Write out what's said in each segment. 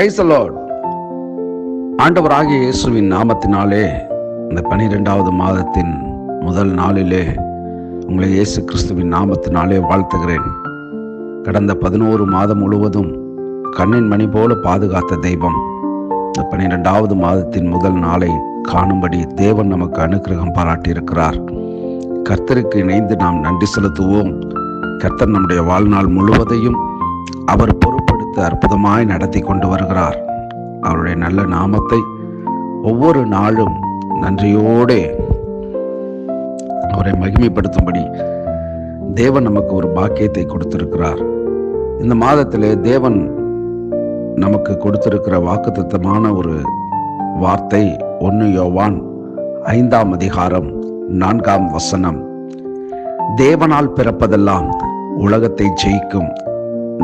Price ஆண்டவர் ஆகிய இயேசுவின் நாமத்தினாலே இந்த பனிரெண்டாவது மாதத்தின் முதல் நாளிலே உங்களை இயேசு கிறிஸ்துவின் நாமத்தினாலே வாழ்த்துகிறேன். கடந்த பதினோரு மாதம் முழுவதும் கண்ணின் மணி போல பாதுகாத்த தெய்வம். இந்த பனிரெண்டாவது மாதத்தின் முதல் நாளை காணும்படி தேவன் நமக்கு அனுக்கிரகம் பாராட்டியிருக்கிறார். கர்த்தருக்கு இணைந்து நாம் நன்றி செலுத்துவோம். கர்த்தர் நம்முடைய வாழ்நாள் முழுவதையும் அவர் கொடுத்து அற்புதமாய் நடத்தி கொண்டு வருகிறார். அவருடைய நல்ல நாமத்தை ஒவ்வொரு நாளும் நன்றியோடு அவரை மகிமைப்படுத்தும்படி தேவன் நமக்கு ஒரு பாக்கியத்தை கொடுத்திருக்கிறார். இந்த மாதத்திலே தேவன் நமக்கு கொடுத்திருக்கிற வாக்குத்தத்தமான ஒரு வார்த்தை ஒன்று யோவான் ஐந்தாம் அதிகாரம் நான்காம் வசனம். தேவனால் பிறப்பதெல்லாம் உலகத்தை ஜெயிக்கும்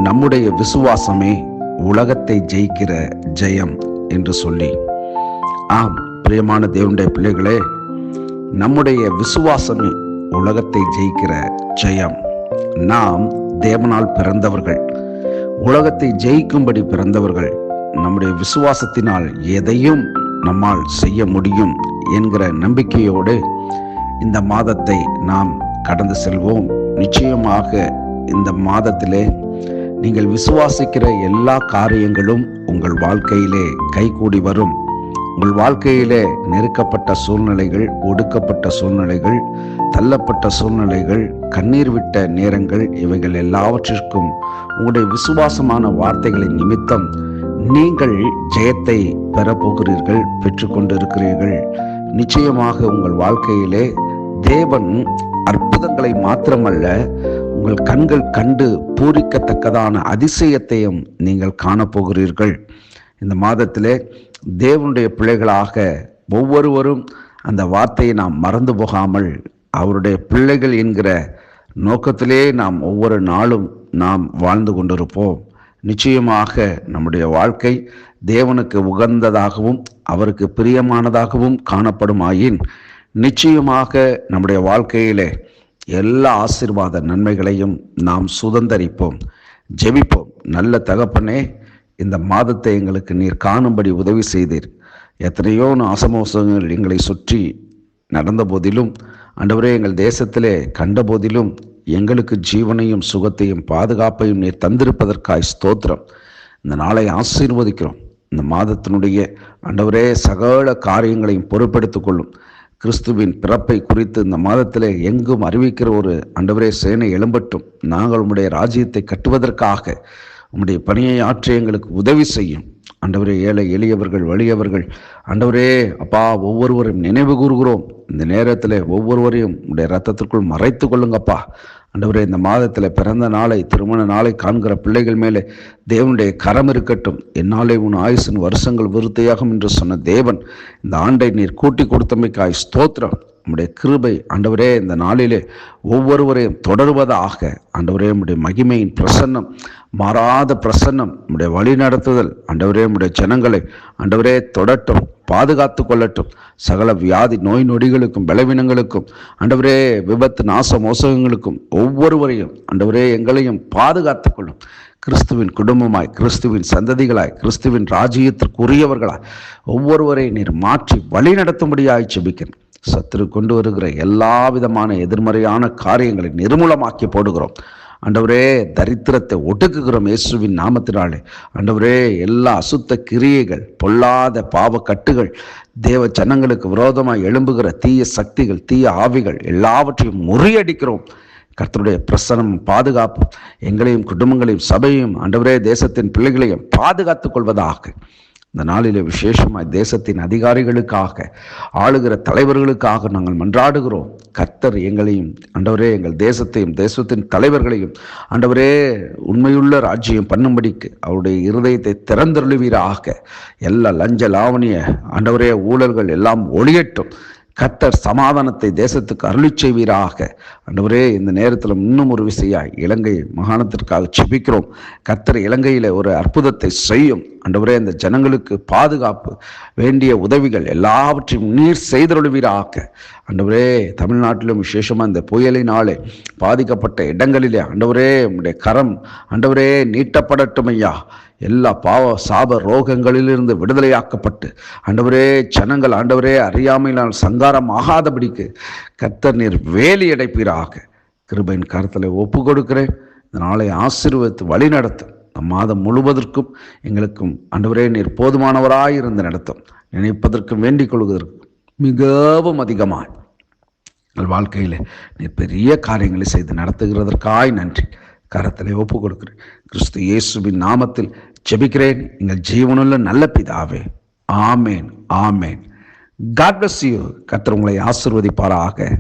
நம்முடைய விசுவாசமே உலகத்தை ஜெயிக்கிற ஜெயம் என்று சொல்லி. ஆம் பிரியமான தேவனுடைய பிள்ளைகளே நம்முடைய விசுவாசமே உலகத்தை ஜெயிக்கிற ஜெயம். நாம் தேவனால் பிறந்தவர்கள் உலகத்தை ஜெயிக்கும்படி பிறந்தவர்கள் நம்முடைய விசுவாசத்தினால் எதையும் நம்மால் செய்ய முடியும் என்கிற நம்பிக்கையோடு இந்த மாதத்தை நாம் கடந்து செல்வோம். நிச்சயமாக இந்த மாதத்திலே நீங்கள் விசுவாசிக்கிற எல்லா காரியங்களும் உங்கள் வாழ்க்கையிலே கைகூடி வரும். உங்கள் வாழ்க்கையிலே நெருக்கப்பட்ட சூழ்நிலைகள் ஒடுக்கப்பட்ட சூழ்நிலைகள் தள்ளப்பட்ட சூழ்நிலைகள் கண்ணீர் விட்ட நேரங்கள் இவைகள் எல்லாவற்றிற்கும் உங்களுடைய விசுவாசமான வார்த்தைகளின் நிமித்தம் நீங்கள் ஜெயத்தை பெறப்போகிறீர்கள் பெற்றுக்கொண்டிருக்கிறீர்கள் நிச்சயமாக உங்கள் வாழ்க்கையிலே தேவன் அற்புதங்களை மாத்திரமல்ல உங்கள் கண்கள் கண்டு பூரிக்கத்தக்கதான அதிசயத்தையும் நீங்கள் காணப்போகிறீர்கள். இந்த மாதத்திலே தேவனுடைய பிள்ளைகளாக ஒவ்வொருவரும் அந்த வார்த்தையை நாம் மறந்து போகாமல் அவருடைய பிள்ளைகள் என்கிற நோக்கத்திலே நாம் ஒவ்வொரு நாளும் நாம் வாழ்ந்து கொண்டிருப்போம். நிச்சயமாக நம்முடைய வாழ்க்கை தேவனுக்கு உகந்ததாகவும் அவருக்கு பிரியமானதாகவும் காணப்படுமாயின் நிச்சயமாக நம்முடைய வாழ்க்கையிலே எல்லா ஆசீர்வாத நன்மைகளையும் நாம் சுதந்தரிப்போம் ஜெபிப்போம். நல்ல தகப்பனே இந்த மாதத்தை எங்களுக்கு நீர் காணும்படி உதவி செய்தீர். எத்தனையோ அசமோசங்கள் எங்களை சுற்றி நடந்த போதிலும் ஆண்டவரே எங்கள் தேசத்திலே கண்ட போதிலும் எங்களுக்கு ஜீவனையும் சுகத்தையும் பாதுகாப்பையும் நீர் தந்திருப்பதற்காய் ஸ்தோத்திரம். இந்த நாளை ஆசீர்வதிக்கிறோம். இந்த மாதத்தினுடைய ஆண்டவரே சகல காரியங்களையும் பொறுப்பெடுத்துக் கொள்ளும். கிறிஸ்துவின் பிறப்பை குறித்து இந்த மாதத்திலே எங்கும் அறிவிக்கிற ஒரு அண்டவரே சேனை எழும்பட்டும். நாங்கள் உம்முடைய ராஜ்யத்தை கட்டுவதற்காக உம்முடைய பணியை ஆற்றி எங்களுக்கு உதவி செய்யும். ஆண்டவரே ஏழை எளியவர்கள் வலியவர்கள் ஆண்டவரே அப்பா ஒவ்வொருவரும் நினைவு கூறுகிறோம். இந்த நேரத்தில் ஒவ்வொருவரையும் உடைய ரத்தத்திற்குள் மறைத்து கொள்ளுங்கப்பா. அண்டவரே இந்த மாதத்தில் பிறந்த நாளை திருமண நாளை காண்கிற பிள்ளைகள் மேலே தேவனுடைய கரம் இருக்கட்டும். என்னாலே உன் ஆயுசின் வருஷங்கள் விருத்தையாகும் என்று சொன்ன தேவன் இந்த ஆண்டை நீர் கூட்டி கொடுத்தமைக்காய் ஸ்தோத்திரம். உம்முடைய கிருபை ஆண்டவரே இந்த நாளிலே ஒவ்வொருவரையும் தொடருவதாக. ஆண்டவரே உம்முடைய மகிமையின் பிரசன்னம் மாறாத பிரசன்னம் உம்முடைய வழி நடத்துதல். ஆண்டவரே உம்முடைய ஜனங்களை ஆண்டவரே தொடட்டும். பாதுகாத்து கொள்ளட்டும். சகல வியாதி நோய் நொடிகளுக்கும் பலவீனங்களுக்கும் அண்டவரே விபத்து நாச மோசகங்களுக்கும் ஒவ்வொருவரையும் அண்டவரே எங்களையும் பாதுகாத்து கொள்ளும். கிறிஸ்துவின் குடும்பமாய் கிறிஸ்துவின் சந்ததிகளாய் கிறிஸ்துவின் ராஜ்யத்திற்குரியவர்களாய் ஒவ்வொருவரையும் நீர் மாற்றி வழி நடத்தும்படியாய் செபிக்கிறேன் சத்துரு கொண்டு வருகிற எல்லா விதமான எதிர்மறையான காரியங்களை நிர்மூலமாக்கி போடுகிறோம். ஆண்டவரே தரித்திரத்தை ஒடுக்குகிறோம் இயேசுவின் நாமத்தினாலே. ஆண்டவரே எல்லா அசுத்த கிரியைகள் பொல்லாத பாவ கட்டுகள் தேவ ஜனங்களுக்கு விரோதமாக எழும்புகிற தீய சக்திகள் தீய ஆவிகள் எல்லாவற்றையும் முறியடிக்கிறோம். கர்த்தருடைய பிரசனம் பாதுகாப்பு. எங்களையும் குடும்பங்களையும் சபையும் ஆண்டவரே தேசத்தின் பிள்ளைகளையும் பாதுகாத்துக் கொள்வதாக. இந்த நாளிலே விசேஷமாய் தேசத்தின் அதிகாரிகளுக்காக ஆளுகிற தலைவர்களுக்காக நாங்கள் மன்றாடுகிறோம். கத்தர் எங்களையும் அண்டவரே எங்கள் தேசத்தையும் தேசத்தின் தலைவர்களையும் அண்டவரே உண்மையுள்ள ராஜ்யம் பண்ணும்படிக்கு அவருடைய இருதயத்தை திறந்தருளுவீராக. எல்லா லஞ்ச லாவணிய ஆண்டவரே ஊழல்கள் எல்லாம் ஒளியட்டும். கத்தர் சமாதானத்தை தேசத்துக்கு அருளி செய்வீராக. ஆண்டவரே இந்த நேரத்தில் இன்னும் ஒரு விசையாய் இலங்கை மாகாணத்திற்காக செபிக்கிறோம் கத்தர் இலங்கையில் ஒரு அற்புதத்தை செய்யும். ஆண்டவரே இந்த ஜனங்களுக்கு பாதுகாப்பு வேண்டிய உதவிகள் எல்லாவற்றையும் நீர் செய்தருளுவீராக. அண்டவரே தமிழ்நாட்டிலும் விசேஷமாக இந்த புயலினாலே பாதிக்கப்பட்ட இடங்களிலே அண்டவரே உடைய கரம் அண்டவரே நீட்டப்படட்டும் ஐயா. எல்லா பாவ சாப ரோகங்களிலிருந்து விடுதலையாக்கப்பட்டு ஆண்டவரே ஜனங்கள் ஆண்டவரே அறியாமையினால் சங்காரம் ஆகாதபடிக்கு கர்த்தர் நீர் வேலி அடைப்பீராக. கிருபையின் கருத்தில் ஒப்பு கொடுக்கிறேன். இந்த நாளை ஆசீர்வதித்து வழி நடத்தும். மாதம் முழுவதற்கும் எங்களுக்கும் ஆண்டவரே நீர் போதுமானவராய் இருந்து நடத்தும். நினைப்பதற்கும் வேண்டிக் கொள்வதற்கும் மிகவும் அதிகமாய். உங்கள் வாழ்க்கையில் நீ பெரிய காரியங்களை செய்து நடத்துகிறதற்காய் நன்றி. கரத்தில் ஒப்பு கொடுக்கிறேன். கிறிஸ்து இயேசுவின் நாமத்தில் ஜெபிக்கிறேன். எங்கள் ஜீவனுள்ள நல்ல பிதாவே. ஆமேன் ஆமேன். காட் பிளஸ் யூ கர்த்தர் உங்களை ஆசிர்வதிப்பாராக.